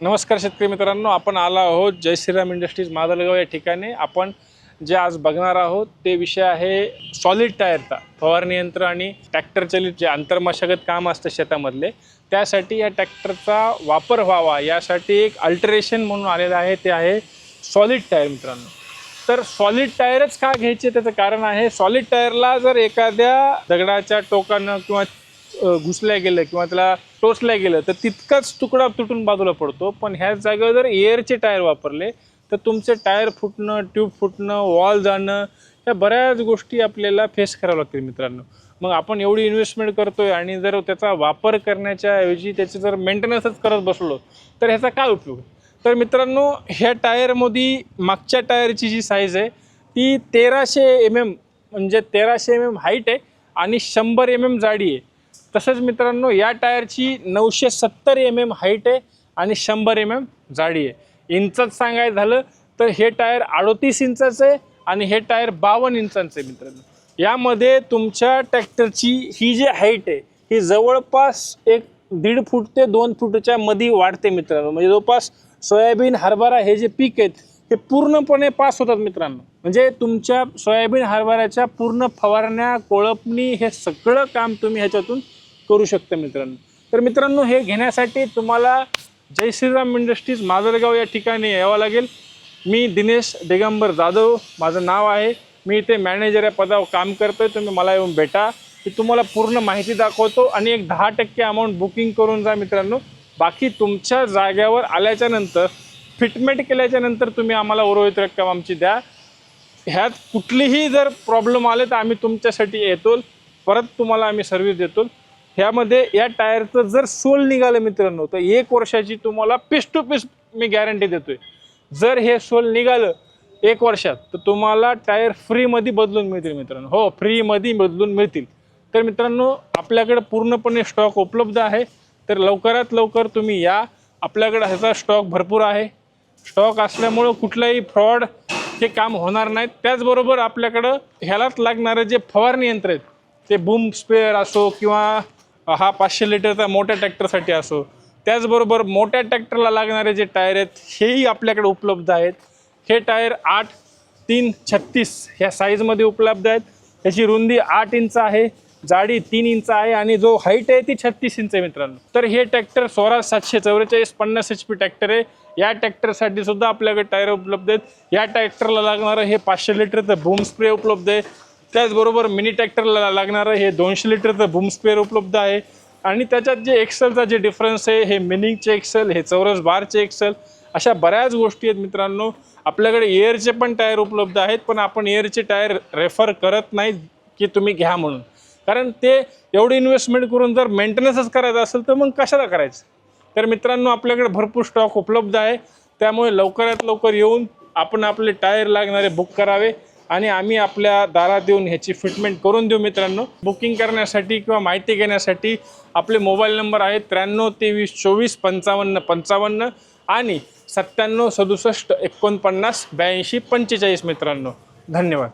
नमस्कार शेतकरी मित्रांनो आपण आलो आहोत जय श्रीराम इंडस्ट्रीज मादलगाव या ठिकाणी. आपण जे आज बघणार आहोत ते विषय आहे सॉलिड टायरचा फवारणी यंत्र आणि ट्रॅक्टर चलित जे आंतरमशागत काम असतं शेतामधले त्यासाठी या ट्रॅक्टरचा वापर व्हावा यासाठी एक अल्टरेशन म्हणून आलेलं आहे ते आहे सॉलिड टायर मित्रांनो. तर सॉलिड टायरच का घ्यायचे? त्याचं कारण आहे सॉलिड टायरला जर एखाद्या दगडाच्या टोकानं किंवा घुसल्या गेलं किंवा त्याला टोचल्या गेलं तर तितकाच तुकडा तुटून बाजूला पडतो. पण ह्याच जागेवर जर एअरचे टायर वापरले तर तुमचे टायर फुटणं ट्यूब फुटणं वॉल जाणं या बऱ्याच गोष्टी आपल्याला फेस कराव्या लागतील मित्रांनो. मग आपण एवढी इन्व्हेस्टमेंट करतोय आणि जर त्याचा वापर करण्याच्या ऐवजी त्याचे जर मेंटेनन्सच करत बसलो तर ह्याचा काय उपयोग? तर मित्रांनो ह्या टायरमध्ये मागच्या टायरची जी साईज आहे ती तेराशे एम एम म्हणजे तेराशे एम एम हाईट आहे आणि शंभर एम एम जाडी आहे. तसंच मित्रांनो या टायरची नऊशे सत्तर एम एम हाईट आहे आणि शंभर एम एम जाडी आहे. इंचच सांगायचं झालं तर हे टायर अडोतीस इंचाचं आहे आणि हे टायर बावन्न इंचांचं आहे मित्रांनो. यामध्ये तुमच्या ट्रॅक्टरची ही जी हाईट आहे ही जवळपास एक दीड फूट ते दोन फूटच्या मध्ये वाढते मित्रांनो. म्हणजे जवळपास सोयाबीन हरभरा हे जे पीक आहेत हे पूर्णपणे पास होतात मित्रांनो. म्हणजे तुमच्या सोयाबीन हरभऱ्याच्या पूर्ण फवारण्या कोळपणी हे सगळं काम तुम्ही ह्याच्यातून करू शकता मित्रांनो. तर मित्रांनो हे घेण्यासाठी तुम्हाला जय श्रीराम इंडस्ट्रीज माजलगाव या ठिकाणी यावं लागेल. मी दिनेश दिगंबर जाधव माझं नाव आहे. मी इथे मॅनेजर या पदावर काम करतोय. तुम्ही मला येऊन भेटा. मी तुम्हाला पूर्ण माहिती दाखवतो आणि एक दहा टक्के अमाऊंट बुकिंग करून जा मित्रांनो. बाकी तुमच्या जाग्यावर आल्याच्यानंतर फिटमेंट केल्याच्यानंतर तुम्ही आम्हाला उर्वरित रक्कम आमची द्या. ह्यात कुठलीही जर प्रॉब्लेम आले तर आम्ही तुमच्यासाठी येतो परत तुम्हाला आम्ही सर्व्हिस देतो ह्यामध्ये या टायरचं जर सोल निघालं मित्रांनो तर एक वर्षाची तुम्हाला पीस टू पीस मी गॅरंटी देतोय. जर हे सोल निघालं एक वर्षात तर तुम्हाला टायर फ्रीमध्ये बदलून मिळतील मित्रांनो. हो फ्रीमध्ये बदलून मिळतील. तर मित्रांनो आपल्याकडे पूर्णपणे स्टॉक उपलब्ध आहे. तर लवकरात लवकर तुम्ही या. आपल्याकडे ह्याचा स्टॉक भरपूर आहे. स्टॉक असल्यामुळं कुठलंही फ्रॉड हे काम होणार नाहीत. त्याचबरोबर आपल्याकडं ह्यालाच लागणारं जे फवारणी यंत्र आहेत ते बूम स्पेअर असो किंवा हा पाचशे लिटरचा मोठ्या ट्रॅक्टरसाठी असो. त्याचबरोबर मोठ्या ट्रॅक्टरला लागणारे जे टायर आहेत हेही आपल्याकडे उपलब्ध आहेत. हे टायर आठ तीन छत्तीस ह्या साईजमध्ये उपलब्ध आहेत. याची रुंदी आठ इंच आहे जाडी तीन इंच आहे आणि जो हाईट आहे ती छत्तीस इंच आहे मित्रांनो. तर हे ट्रॅक्टर सोळा सातशे चौवेचाळीस पन्नास एच पी ट्रॅक्टर आहे. या ट्रॅक्टरसाठी सुद्धा आपल्याकडे टायर उपलब्ध आहेत. या ट्रॅक्टरला लागणारं हे पाचशे लिटरचं बूम स्प्रे उपलब्ध आहे. त्याचबरोबर मिनी ट्रॅक्टरला लागणारं हे दोनशे लिटरचं बूम स्पेअर उपलब्ध आहे. आणि त्याच्यात जे एक्सेलचा जे डिफरन्स आहे हे मिनिंगचे एक्सेल हे चौरस बारचे एक्सेल अशा बऱ्याच गोष्टी आहेत मित्रांनो. आपल्याकडे एअरचे पण टायर उपलब्ध आहेत पण आपण एअरचे टायर रेफर करत नाही की तुम्ही घ्या म्हणून. कारण ते एवढी इन्व्हेस्टमेंट करून जर मेंटेनन्सच करायचं असेल तर मग कशाला करायचं? तर मित्रांनो आपल्याकडे भरपूर स्टॉक उपलब्ध आहे. त्यामुळे लवकरात लवकर येऊन आपण आपले टायर लागणारे बुक करावे. आणि आम्ही आपल्या दारात देऊन ह्याची फिटमेंट करून देऊ मित्रांनो. बुकिंग करण्यासाठी किंवा माहिती घेण्यासाठी आपले मोबाईल नंबर आहेत त्र्याण्णव तेवीस चोवीस पंचावन्न पंचावन्न आणि सत्त्याण्णव सदुसष्ट एकोणपन्नास ब्याऐंशी पंचेचाळीस मित्रांनो. धन्यवाद.